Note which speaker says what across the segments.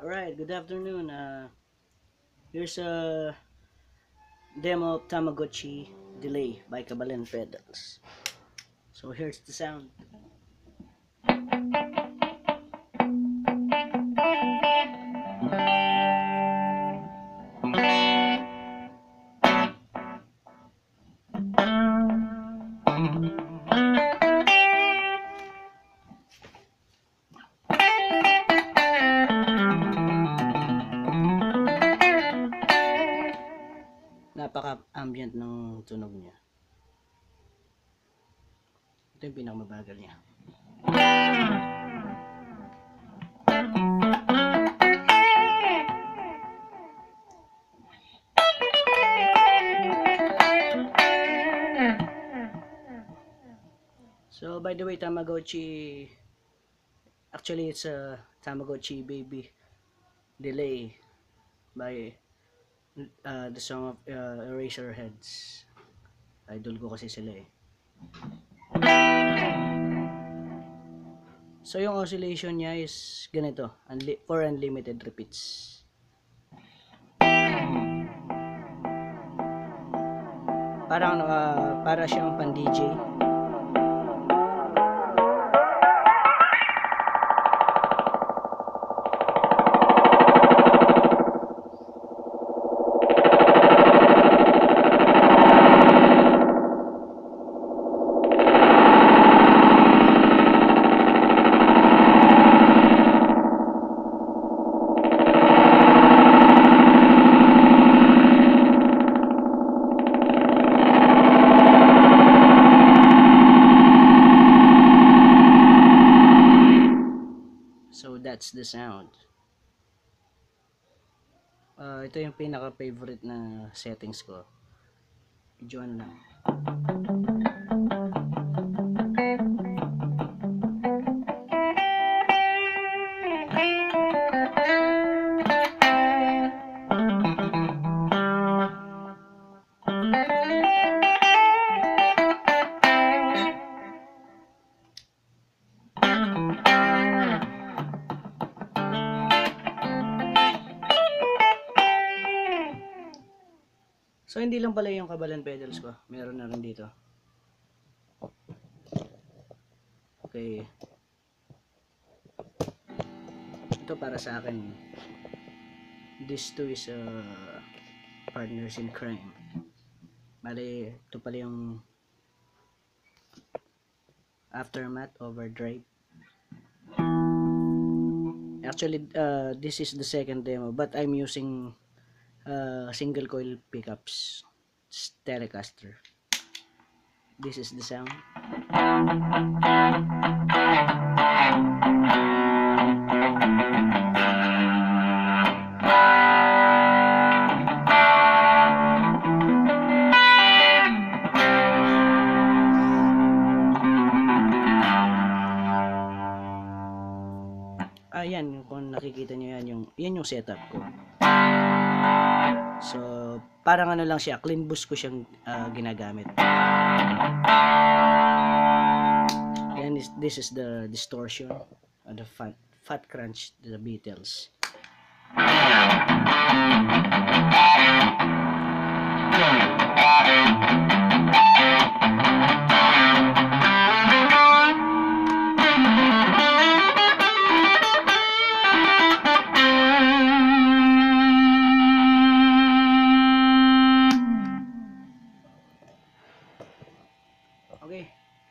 Speaker 1: Alright, good afternoon. Uh, here's a demo of Tamagotchi Delay by Kabalen Pedals. So here's the sound. Napaka-ambient ng tunog niya. Ito yung pinakamabagal niya. So, by the way, Tamagotchi, actually, it's a Tamagotchi baby delay by uh, the song of uh, Eraserheads. Idol ko kasi sila eh. So, yung oscillation niya is ganito, unli for unlimited repeats. Parang, uh, para siyang pan-DJ. That's the sound. Ah, ito yung pinaka favorite na settings ko. Medyo ano lang. So hindi lang pala yung kabalan pedals ko. Meron na rin dito. Okay. Ito para sa akin. This two is uh, partners in crime. Bali, ito pala yung aftermath overdrive. Actually, uh, this is the second demo, but I'm using uh, single coil pickups Telecaster. This is the sound. Ayan kung nakikita nyo yan yung, yan yung setup ko parang ano lang siya, clean boost ko siyang uh, ginagamit. And this, this is the distortion of the fat, fat crunch, the Beatles.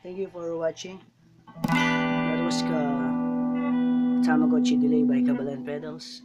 Speaker 1: Thank you for watching. That was ka Tamagotchi Delay by Kabalan Pedals.